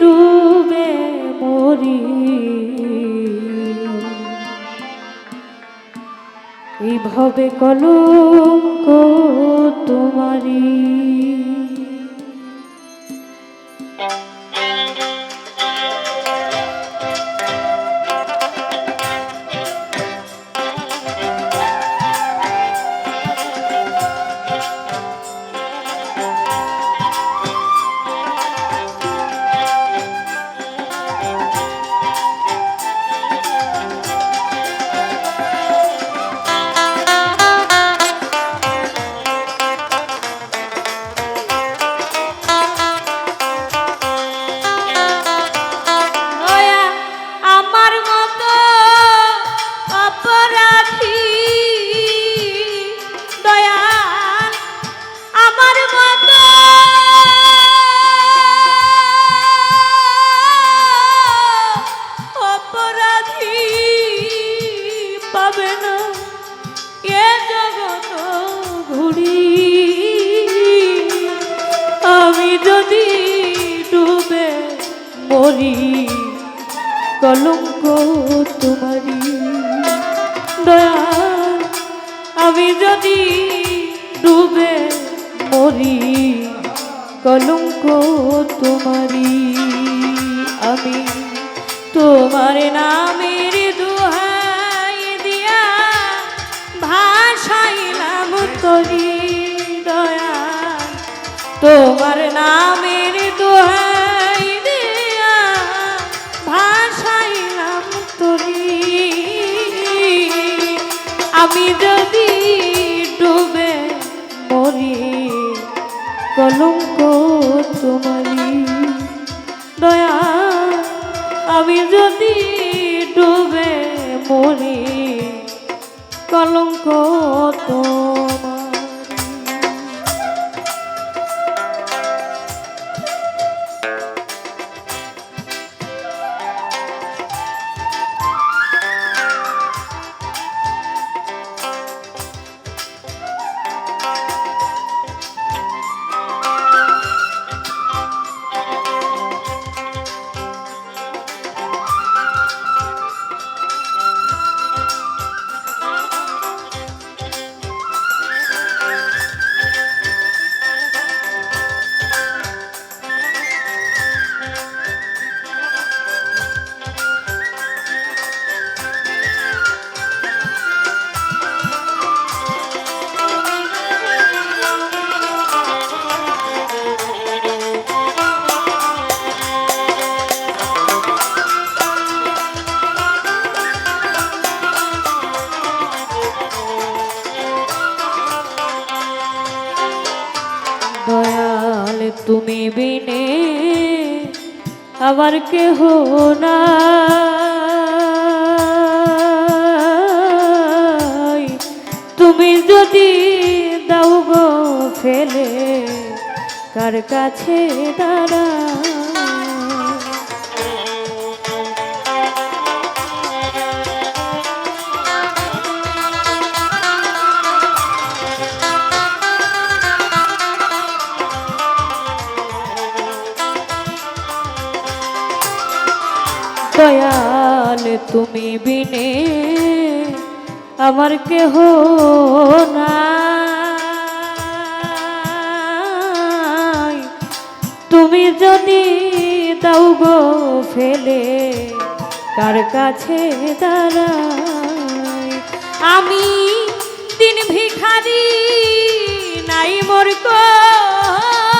ডুবে মরি। এইভাবে কলঙ্ক তোমারি এ জগত আমি যদি ডুবে মরি, কলঙ্ক তোমারি দয়া আমি যদি ডুবে মরি, কলঙ্ক তোমারি আমি তোমার নামের তোমার নামের দোহাই দিয়া ভাসাইলাম তরি আমি যদি ডুবে মরি, কলঙ্ক তোমারি দয়া। আমি যদি ডুবে মরি, কলঙ্ক তোমার তুমি বিনে আবার কেহ না তুমি যদি দাও গো ফেলে কার কাছে দাঁড়া দয়াল তুমি বিনে আমার কেহ নাই। তুমি যদি দাও গো ফেলে কার কাছে দাঁড়াই। আমি দিন ভিখারি, নাই মোর করি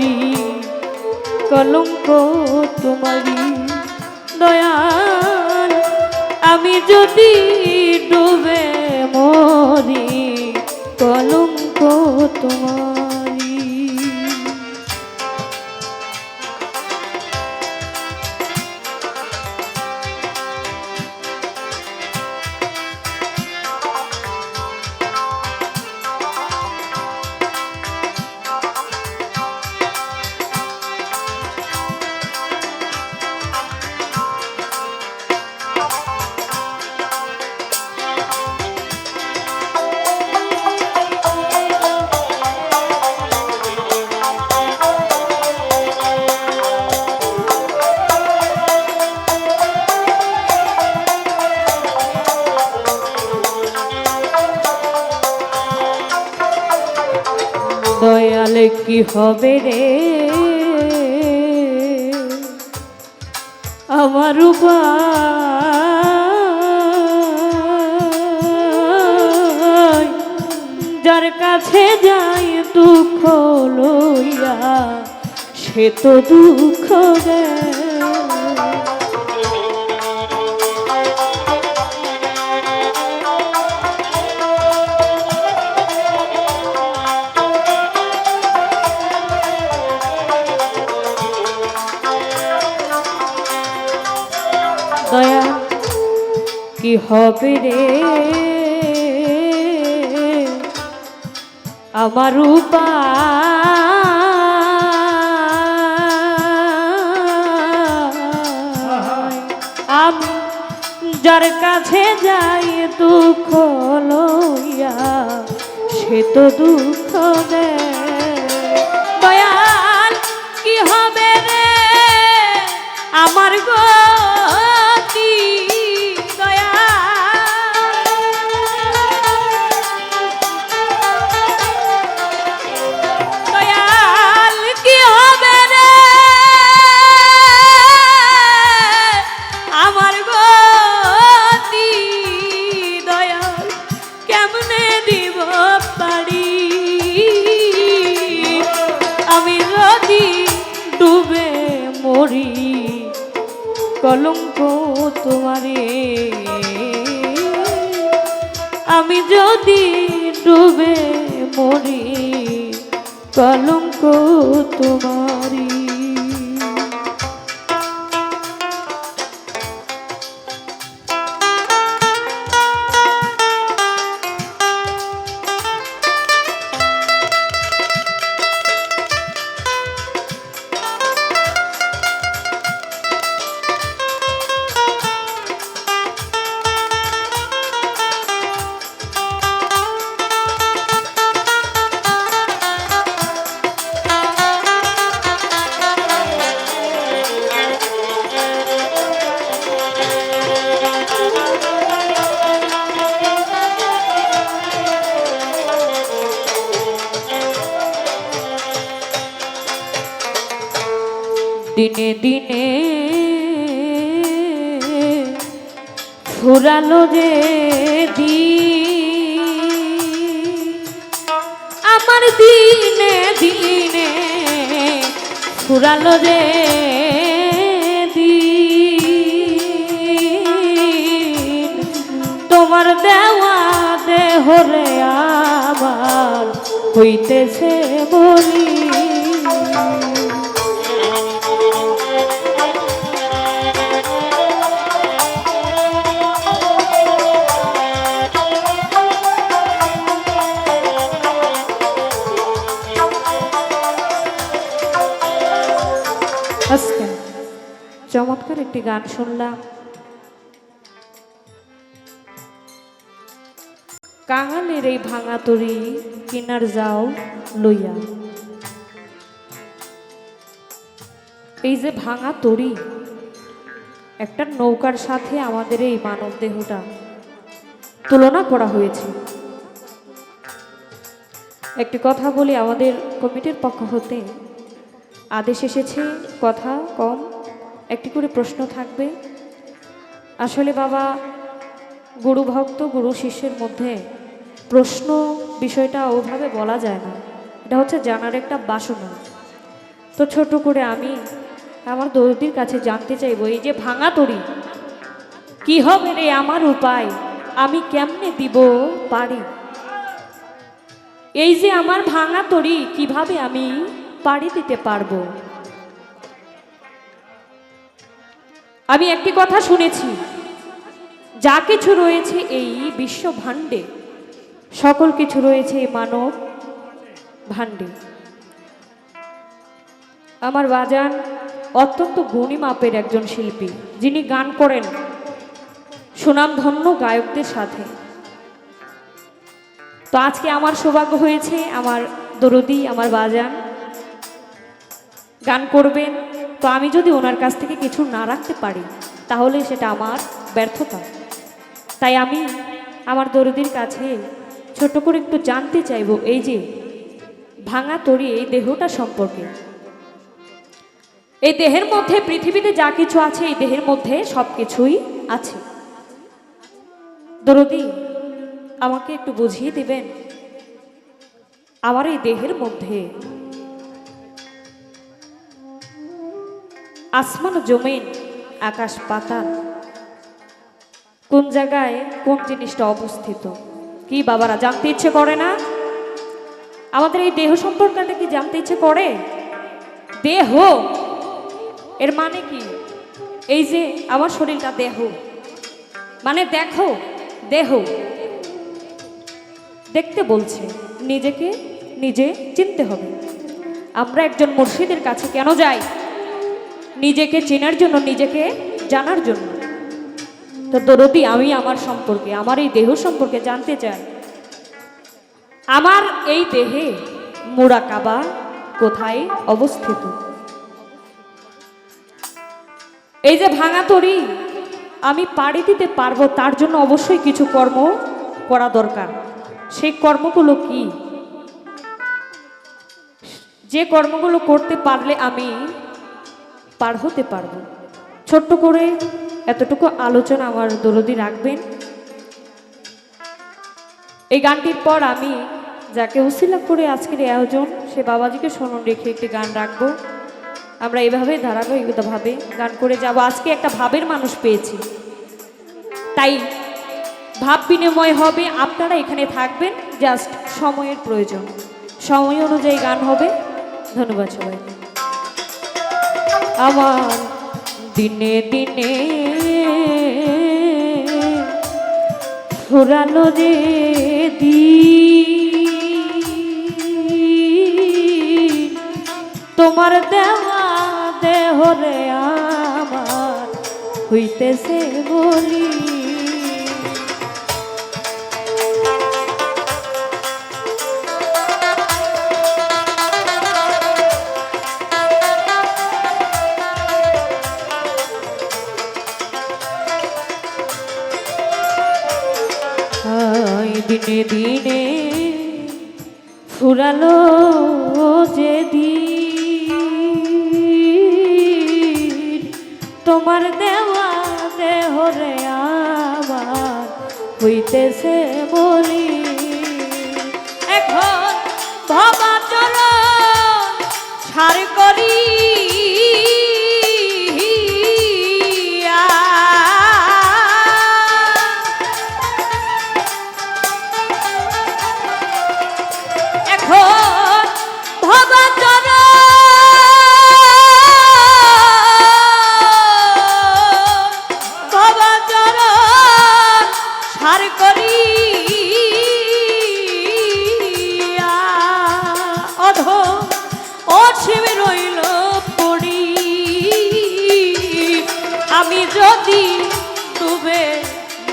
মরি কলঙ্ক তোমারি দয়াল। আমি যদি ডুবে মরি কলঙ্ক তোমারি দয়ালে কি হবে রে? আমার যার কাছে যাই দুঃখ লইয়া সে তো দুঃখ দেয়। কি হবে রে? আমার আমি যার কাছে যাই দুঃখ লইয়া, সে তো দুঃখ দেয়। দয়াল, কি হবে রে? আমার গতি মরি কলঙ্ক তোমারি দিনে দিনে ফুরালো যে দি আমার দিনে দিনে ফুরালো যে দিন। তোমার দেওয়া দেহরে আবার হইতেছে বলি। চমৎকার একটি গান শুনলাম। কাঙালের এই ভাঙা তরি কিনার যাও লইয়া। এই যে ভাঙা তরি, একটা নৌকার সাথে আমাদের এই মানব দেহটা তুলনা করা হয়েছে। একটি কথা বলি, আমাদের কমিটির পক্ষ হতে আদেশ এসেছে, কথা কম একটি করে প্রশ্ন থাকবে। আসলে বাবা, গুরু ভক্ত, গুরু শিষ্যের মধ্যে প্রশ্ন বিষয়টা ওভাবে বলা যায় না। এটা হচ্ছে জানার একটা বাসনা। তো ছোট করে আমি আমার দৌদির কাছে জানতে চাইব, এই যে ভাঙা তরি, কি হবে রে আমার উপায়? আমি কেমনে দিব পারি? এই যে আমার ভাঙা তরি, কীভাবে আমি পাড়ি দিতে পারব? আমি একটি কথা শুনেছি। যা কিছু রয়েছে এই বিশ্ব ভাণ্ডে সকল কিছু রয়েছে মানব ভাণ্ডে আমার বাজান অত্যন্ত গুণী মাপের একজন শিল্পী, যিনি গান করেন সুনামধন্য গায়কদের সাথে। তো আজকে আমার সৌভাগ্য হয়েছে, আমার দরদি, আমার বাজান, গান করবেন। তো আমি যদি ওনার কাছ থেকে কিছু না রাখতে পারি, তাহলে সেটা আমার ব্যর্থতা। তাই আমি আমার দরদির কাছে ছোট করে একটু জানতে চাইব, এই যে ভাঙা তরি এই দেহটা সম্পর্কে। এই দেহের মধ্যে, পৃথিবীতে যা কিছু আছে, এই দেহের মধ্যে সব কিছুই আছে। দরদি, আমাকে একটু বুঝিয়ে দিবেন? আমার এই দেহের মধ্যে আসমান জমিন, আকাশ পাতাল। কোন জায়গায় কোন জিনিসটা অবস্থিত? কি বাবারা জানতে ইচ্ছে করে না? আমাদের এই দেহ সম্পর্কটা কি জানতে ইচ্ছে করে? দেহ? এর মানে কি? এই যে আমার শরীরটা দেহ। মানে দেখো, দেহ। দেখতে বলছে, নিজেকে নিজে চিনতে হবে। আমরা একজন মুর্শিদের কাছে কেন যাই? নিজেকে চেনার জন্য, নিজেকে জানার জন্য। তো দরদি, আমি আমার সম্পর্কে, আমার এই দেহ সম্পর্কে জানতে চাই। আমার এই দেহে মুরাকাবা কোথায় অবস্থিত? এই যে ভাঙা তরি, আমি পাড়ি দিতে পারব, তার জন্য অবশ্যই কিছু কর্ম করা দরকার। সেই কর্মগুলো কি? যে কর্মগুলো করতে পারলে আমি পার হতে পারব। ছোট্ট করে এতটুকু আলোচনা আমার দরদি রাখবেন। এই গানটির পর আমি যাকে উসিলা করে আজকের আয়োজন, সে বাবাজিকে স্মরণ রেখে একটি গান রাখব। আমরা এভাবে ধারাবাহিকতাভাবে গান করে যাব। আজকে একটা ভাবের মানুষ পেয়েছি। তাই ভাব বিনিময় হবে। আপনারা এখানে থাকবেন, জাস্ট সময়ের প্রয়োজন। সময় অনুযায়ী গান হবে। ধন্যবাদ সবাইকে। আমার দিনে দিনে ফুরালো রে দি তোমার দেওয়া দেহরে আমার হইতেছে বলি। দিনে দিনে ফুরালো যে তোমার দেওয়া দেহ রে আবার হইতেছে বলি। এখন ভবা চল, ছাড় করি।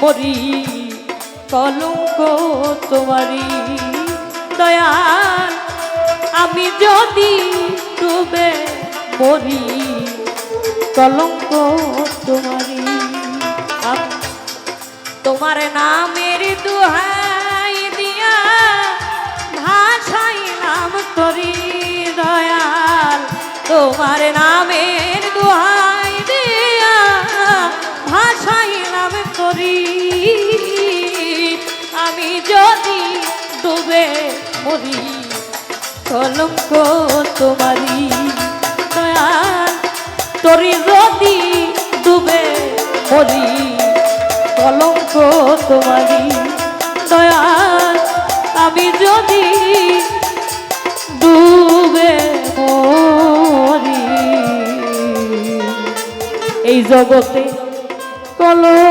মরি কলঙ্ক তোমারি দয়াল। আমি যদি ডুবে মরি, কলঙ্ক তোমারি তোমার নামের দুহাই দিয়া ভাষাই নাম করি দয়াল। তোমার নামের যদি ডুবে মরি, কলঙ্ক তোমারি দয়াল। তরি যদি ডুবে মরি, কলঙ্ক তোমারি দয়াল। আমি যদি ডুবে মরি, এই জগতে কলঙ্ক